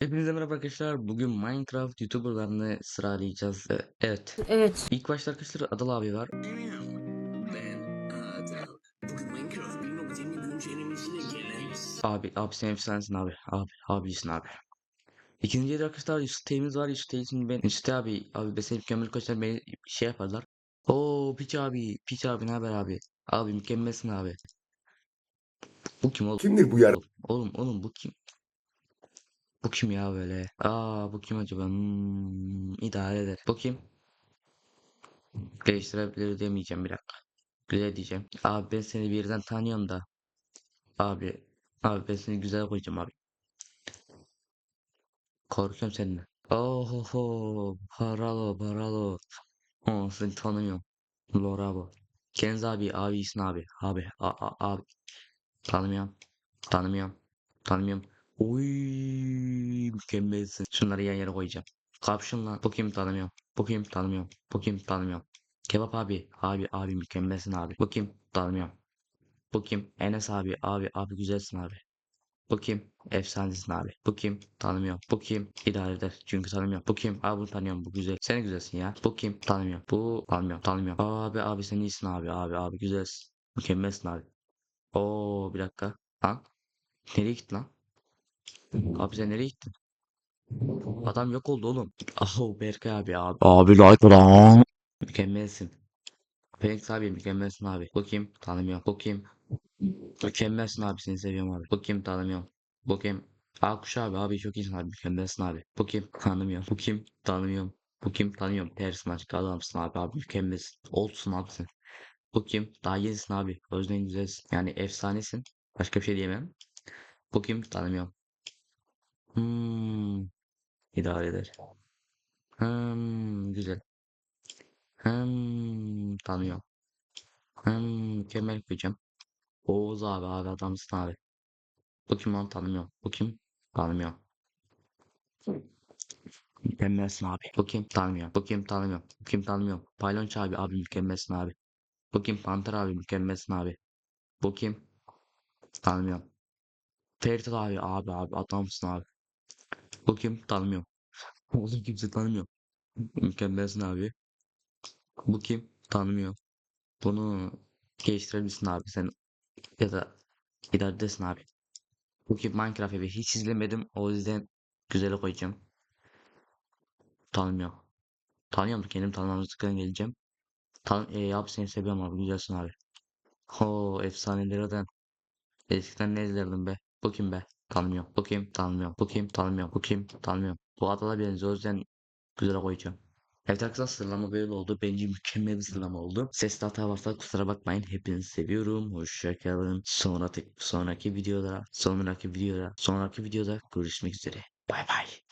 Hepinize merhaba arkadaşlar. Bugün Minecraft YouTuber'larını sıralayacağız. Evet. Evet. İlk başta arkadaşlar Adal abi var. Ben Adal. Bugün Minecraft 1.20 güncellemesiyle gelen Abi, abi sen efsanesin abi. Abi, abisin abi. İkinci de arkadaşlar Yusuf Teymiz var. Yusuf Teymiz ben. Yusuf Tey abi, abi ben seni mükemmel koçlar beni şey yaparlar. Oo Piç abi, Piç abi ne haber abi? Abi mükemmelsin abi. Bu kim oğlum? Kimdir bu yer? Oğlum, oğlum bu kim? Bu kim ya böyle? Aa bu kim acaba? Hmm, idare eder. Bu kim? Değiştirebilir demeyeceğim bir dakika. Güzel diyeceğim. Abi ben seni bir yerden tanıyorum da. Abi. Abi ben seni güzel koyacağım abi. Korkuyorum seninle. Ohoho. Paralo paralo. Oh, seni tanımıyorum. Lora bu. Kenz abi abi iyisin abi. Abi a, a, abi. Tanımıyorum. Tanımıyorum. Tanımıyorum. Oy mükemmelsin. Şunları yan koyacağım. Kim tanımıyorum. Bu kim tanımıyorum. Bu kim tanımıyorum. Kebap abi. Abi abi mükemmelsin abi. Bu kim tanımıyorum. Bu abi. Abi abi güzelsin abi. Bu? Efsanesin abi. Bu kim? Tanımıyorum. Bu eder. Çünkü tanımıyorum. Bu? Abi bunu tanıyorum. Bu güzel. Sen güzelsin ya. Bu kim? Bu tanımıyorum. Tanımıyorum. Abi abi sen iyisin abi. Abi abi güzelsin. Mükemmelsin abi. Oo bir dakika. Lan. Nereye gittin lan? Abi sen nereye gittin? Adam yok oldu oğlum. Oh Berkay abi abi. Abi like lan. Mükemmelsin. Felix abi mükemmelsin abi. Kim? Tanımıyorum. Kim? Mükemmelsin abi seni seviyorum abi. Kim? Tanımıyorum. Kim? Akuş abi abi çok iyisin abi mükemmelsin abi. Kim? Tanımıyorum. Kim? Tanımıyorum. Kim? Tanıyorum. Ters maçka adamsın abi abi mükemmelsin. Olsun abi sen. Kim? Daha yenisin abi. O yüzden güzelsin. Yani efsanesin. Başka bir şey diyemem. Kim? Tanımıyorum. Hmm. İdare eder. Hmm. Güzel. Hmm. Tanıyorum. Hmm. Mükemmel koyacağım. Oğuz abi abi adamsın abi. Bu kim lan tanımıyorum. Bu kim? Tanımıyorum. Mükemmelsin abi. Bu kim? Tanımıyorum. Bu kim? Tanımıyorum. Bu kim? Tanımıyorum. Paylonç abi abi mükemmelsin abi. Bu kim? Panter abi mükemmelsin abi. Bu kim? Tanımıyorum. Ferit abi abi abi adamsın abi. Bu kim? Tanımıyorum. Oğlum kimse tanımıyor. Mükemmelsin abi. Bu kim? Tanımıyorum. Bunu geliştirebilirsin abi sen. Ya da ilerledesin abi. Bu kim? Minecraft evi hiç izlemedim. O yüzden güzel koyacağım. Tanımıyorum. Tanıyorum kendim tanımamızlıktan geleceğim. Tan e, abi seni seviyorum abi güzelsin abi. Ho efsanelerden. Eskiden ne izlerdim be. Bu kim be? Tanımıyorum. Bu kim? Tanımıyorum. Bu kim? Tanımıyorum. Bu kim? Tanımıyorum. Bu adala benziyor o yüzden güzel koyacağım. Evet arkadaşlar sıralama böyle oldu. Bence mükemmel bir sıralama oldu. Sesli hata varsa kusura bakmayın. Hepinizi seviyorum. Hoşçakalın. Sonraki, sonraki videoda, sonraki videoda, sonraki videoda görüşmek üzere. Bay bay.